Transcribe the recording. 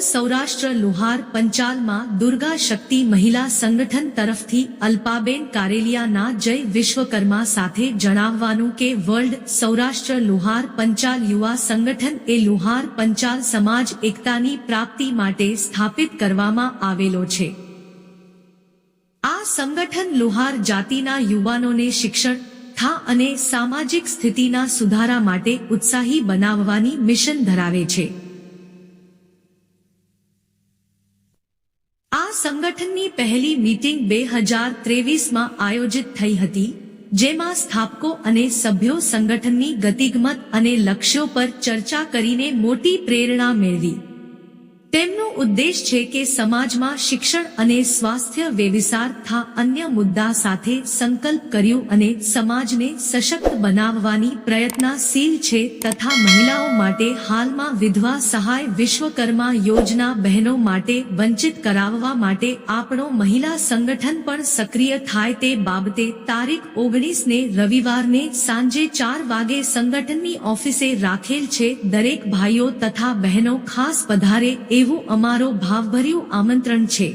સૌરાષ્ટ્ર લુહાર પંચાલમાં દુર્ગા શક્તિ મહિલા સંગઠન તરફથી અલ્પાબેન કારેલિયાના જય વિશ્વકર્મા સાથે જણાવવાનું કે વર્લ્ડ સૌરાષ્ટ્ર લુહાર પંચાલ યુવા સંગઠન એ લુહાર પંચાલ સમાજ એકતાની પ્રાપ્તિ માટે સ્થાપિત કરવામાં આવેલો છે. આ સંગઠન લુહાર જાતિના યુવાનોને શિક્ષણ, થા અને સામાજિક સ્થિતિના સુધારા માટે ઉત્સાહી બનાવવાની મિશન ધરાવે છે. સંગઠનની પહેલી મીટિંગ બે હજાર ત્રેવીસમાં આયોજિત થઈ હતી, જેમાં સ્થાપકો અને સભ્યો સંગઠનની ગતિગમત અને લક્ષ્યો પર ચર્ચા કરીને મોટી પ્રેરણા મેળવી. તેમનો ઉદ્દેશ છે કે સમાજમાં શિક્ષણ અને સ્વાસ્થ્ય વ્યવિસાર થા અન્ય મુદ્દા સાથે સંકલ્પ કર્યું અને સમાજને સશક્ત બનાવવાની પ્રયત્નશીલ છે તથા મહિલાઓ માટે હાલમાં વિધવા સહાય વિશ્વકર્મા યોજના બહેનો માટે વંચિત કરાવવા માટે આપણો મહિલા સંગઠન પણ સક્રિય થાય તે બાબતે તારીખ ઓગણીસ ને રવિવારને સાંજે ચાર વાગે સંગઠનની ઓફિસે રાખેલ છે દરેક ભાઈઓ તથા બહેનો ખાસ પધારે એવું અમારો ભાવભર્યું આમંત્રણ છે.